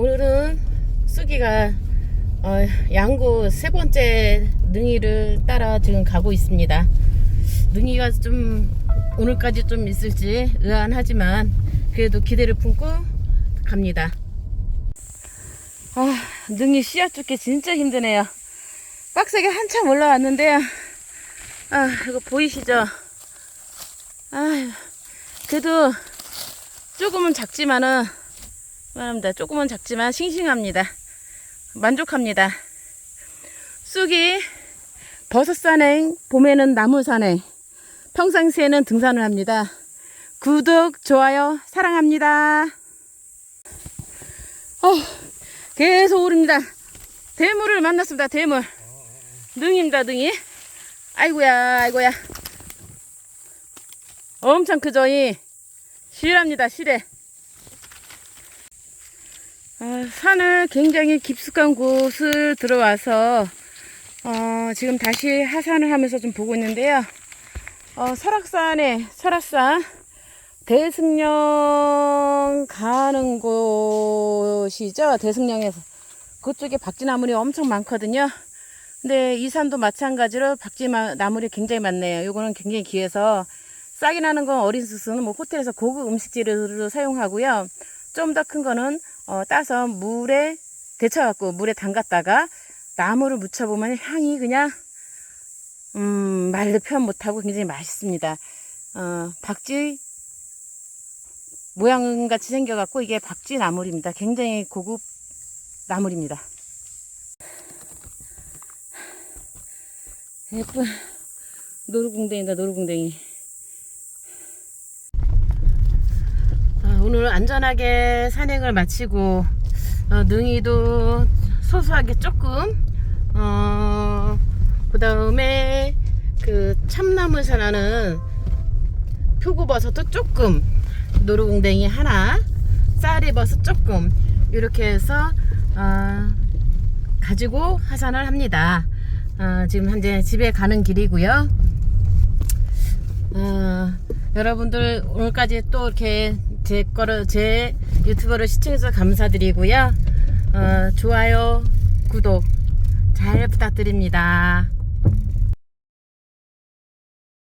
오늘은 쑥이가 어, 양구 세 번째 능이를 따라 지금 가고 있습니다. 능이가 좀 오늘까지 좀 있을지 의아하지만 그래도 기대를 품고 갑니다. 아, 능이 씨앗 쫓기 진짜 힘드네요. 빡세게 한참 올라왔는데요. 아, 이거 보이시죠? 아, 그래도 조금은 작지만은 말합니다. 조금은 작지만 싱싱합니다. 만족합니다. 쑥이 버섯 산행, 봄에는 나무 산행, 평상시에는 등산을 합니다. 구독, 좋아요, 사랑합니다. 어, 계속 오릅니다. 대물을 만났습니다. 대물. 능입니다. 능이. 아이고야, 아이고야. 엄청 크죠, 이. 실합니다, 실해. 어, 산을 굉장히 깊숙한 곳을 들어와서 어, 지금 다시 하산을 하면서 좀 보고 있는데요. 어, 설악산에 설악산 대승령 가는 곳이죠. 대승령에서 그쪽에 박쥐나물이 엄청 많거든요. 근데 이 산도 마찬가지로 박쥐나물이 굉장히 많네요. 요거는 굉장히 귀해서 싹이 나는 건 어린 수수는 뭐 호텔에서 고급 음식 재료로 사용하고요. 좀 더 큰 거는 어, 따서 물에 데쳐갖고 물에 담갔다가 나무를 묻혀보면 향이 그냥 음, 말로 표현 못하고 굉장히 맛있습니다. 어, 박쥐 모양 같이 생겨갖고 이게 박쥐 나물입니다. 굉장히 고급 나물입니다. 예쁜 노루궁뎅이다 노루궁뎅이. 오늘 안전하게 산행을 마치고 어, 능이도 소소하게 조금 어, 그 다음에 그 참나무 산하는 표고버섯도 조금 노루궁뎅이 하나 쌀이버섯 조금 이렇게 해서 어, 가지고 하산을 합니다. 어, 지금 현재 집에 가는 길이고요. 어, 여러분들 오늘까지 또 이렇게 제 거를 제 유튜버를 시청해서 감사드리고요. 어, 좋아요, 구독 잘 부탁드립니다.